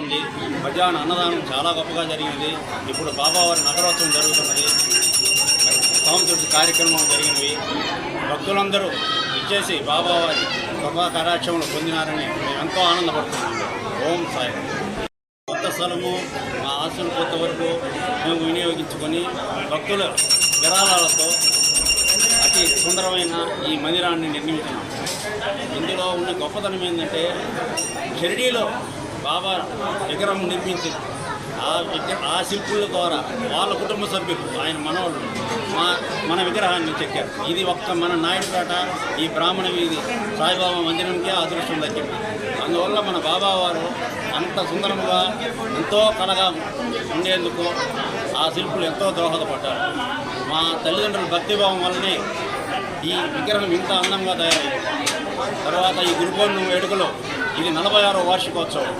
ఉంది. మధ్యాహ్న అన్నదానం చాలా గొప్పగా జరిగింది. ఇప్పుడు బాబావారి నగరోత్సవం జరుగుతున్నది. సాంస్కృతిక కార్యక్రమం జరిగినవి భక్తులందరూ ఇచ్చేసి బాబావారి కృపా కటాక్షములు పొందినారని మేము ఎంతో ఆనందపడుతున్నాం. ఓం సాయి. కొత్త స్థలము మా ఆశలు కొత్త వరకు మేము వినియోగించుకొని భక్తుల విరాళాలతో అతి సుందరమైన ఈ మందిరాన్ని నిర్మించినాం. ఇందులో ఉన్న గొప్పతనం ఏంటంటే షిరిడీలో బాబా విగ్రహం నిర్మించింది ఆ విగ్రహ ఆ శిల్పుల ద్వారా వాళ్ళ కుటుంబ సభ్యులు ఆయన మనవాళ్ళు మా మన విగ్రహాన్ని చెక్కారు. ఇది ఒక్క మన నాయుడుపేట ఈ బ్రాహ్మణ వీధి సాయిబాబా మందిరంకే అదృష్టం దక్కింది. అందువల్ల మన బాబా వారు అంత సుందరముగా ఎంతో కలగా ఉండేందుకు ఆ శిల్పులు ఎంతో దోహదపడ్డారు. మా తల్లిదండ్రుల భక్తిభావం వల్లనే ఈ విగ్రహం ఇంత అందంగా తయారైంది. తర్వాత ఈ గురుపూర్ణం వేడుకలో ఇది నలభై ఆరో వార్షికోత్సవం.